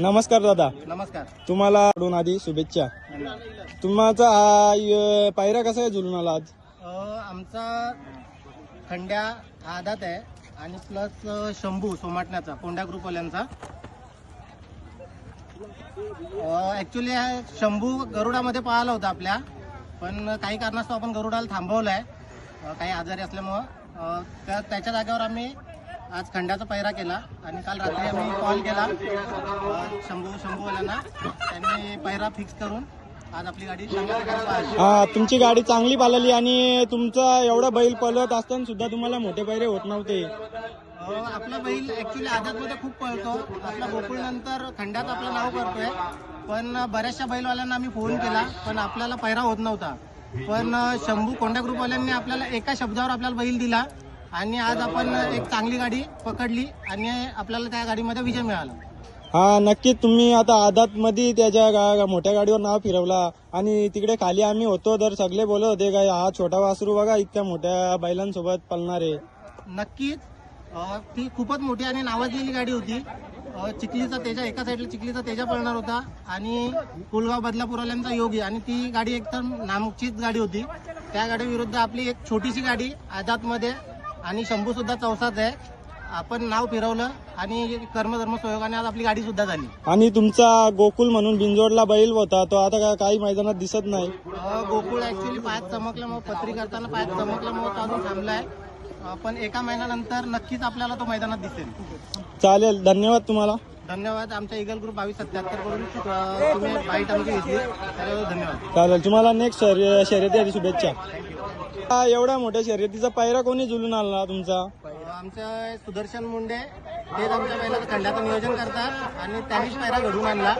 नमस्कार दादा. नमस्कार. तुम्हाला आढळून आधी शुभेच्छा. तुमचा हा य- पायरा कसा आहे जुलून आला आज? अ, आमचा खंड्या आदात आहे आणि प्लस अ, शंभू सोमाटण्याचा कोंड्या ग्रुपवाल्यांचा ॲक्च्युली शंभू गरुडामध्ये पळाला होता आपल्या पण काही कारणास्तव आपण गरुडाला थांबवलं आहे काही आजारी असल्यामुळं. अ, त्या त्याच्या जागेवर आम्ही आज खंड्याचा पैरा केला आणि काल रात्री आम्ही कॉल केला. शंभू शंभूवाल्यांना. त्यांनी पैरा फिक्स करून आज आपली गाडी चांगल्या प्रकारे पळाली हा तुमची गाडी चांगली पालली आणि तुमचा एवढा बैल पळत असताना सुद्धा तुम्हाला मोठे पैरे होत नव्हते. अ, आपला बैल ऍक्च्युली आझादमध्ये खूप पळतो. आपला गोकुळ नंतर खंड्यात आपलं नाव करतोय. पण बऱ्याचशा बैलवाल्यांना आम्ही फोन केला पण आपल्याला पैरा होत नव्हता. पण अ, शंभू कोंडा ग्रुपवाल्यांनी आपल्याला एका शब्दावर आपल्याला बैल दिला. आणि आज आपण एक चांगली गाडी पकडली आणि आपल्याला त्या गाडीमध्ये विजय मिळाला. हा नक्कीच तुम्ही आता आदात मध्ये त्याच्या गा- मोठ्या गाडीवर नाव फिरवला. आणि तिकडे खाली आम्ही होतो तर सगळे बोलत होते काय हा छोटा वासरू बघा इतक्या मोठ्या बैलांसोबत पळणार. आहे नक्कीच ती खूपच मोठी आणि नावाजलेली गाडी होती. चिखलीचा तेजा एका साईडला चिखलीचा तेजा पळणार होता. आणि कुलगाव बदलापूरवाल्यांचा योगी आणि ती गाडी एकदम नामचीच गाडी होती. त्या गाडी विरुद्ध आपली एक छोटीशी गाडी आझादमध्ये आणि शंभू सुद्धा चौसाच आहे. आपण नाव फिरवलं आणि कर्मधर्म सहयोगाने आज आपली गाडी सुद्धा झाली. आणि तुमचा गोकुल म्हणून बिंजोडला बैल होता तो आता का- काही मैदानात दिसत नाही. अ, गोकुळ ऍक्च्युली पायात चमकल्यामुळे पत्री करताना पायात चमकल्यामुळे तो अजून थांबलाय. अ, पण एका महिन्यानंतर नक्कीच आपल्याला तो मैदानात दिसेल. चालेल धन्यवाद तुम्हाला. धन्यवाद आमच्या इगल ग्रुप बावीस सत्याहत्तरकडून अ, तुम्ही बाईट आमची घेतली. त्याच्याबद्दल धन्यवाद. चालेल तुम्हाला नेक्स्ट शर्यती शुभेच्छा. हा, एवढ्या मोठ्या शर्यतीचा पायरा कोणी जुलून आला तुमचा? आमचं सुदर्शन मुंडे. तेच आमच्या पहिला खंडाचं नियोजन करतात आणि त्यांनीच पायरा घडून आणला.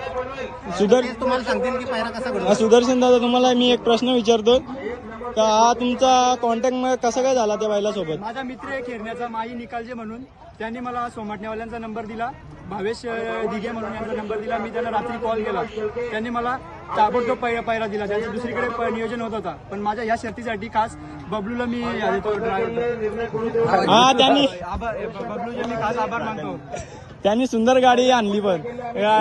सुदर- तेच तुम्हाला सांगतील की पायरा कसा घडून हा, सुदर्शन दादा तुम्हाला मी एक प्रश्न विचारतो का हा तुमचा कॉन्टॅक्ट कसा काय झाला त्या बैलासोबत माझा मित्र आहे खेळण्याचा माई निकालजे म्हणून. त्यांनी मला सोमाटण्यावाल्यांचा नंबर दिला. भावेश अं, दिघे म्हणून यांचा नंबर दिला. मी त्यांना रात्री कॉल केला. त्यांनी मला ताबडतोब पैरा पैरा दिला. त्यांचं दुसरीकडे प- नियोजन होत होता. पण माझ्या या शर्तीसाठी खास बबलूला मी या देतो ड्रायव्हर हा त्यांनी बबलूचे मी खास आभार मानतो. त्यांनी सुंदर गाडी आणली पण.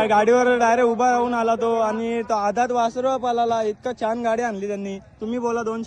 गाडीवर डायरेक्ट उभा राहून आला तो आणि तो आधात वासरू पालाला इतका छान गाडी आणली त्यांनी. तुम्ही बोला दोन